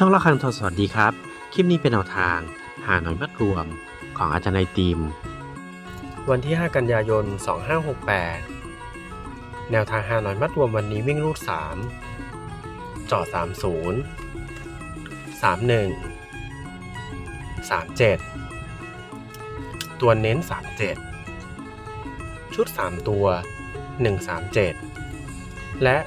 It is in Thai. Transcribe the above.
ช่องละครังทอสวัสดีครับ คลิปนี้เป็นแนวทาง หาหน่อยมัดรวมของอาจารย์ไอติมวันที่ 5 กันยายน 2568 แนวทางหาหน่อยมัดรวมวันนี้วิ่งรูด 3 จอ30 31 37 ตัวเน้น 37 ชุด 3 ตัว 137 และ 037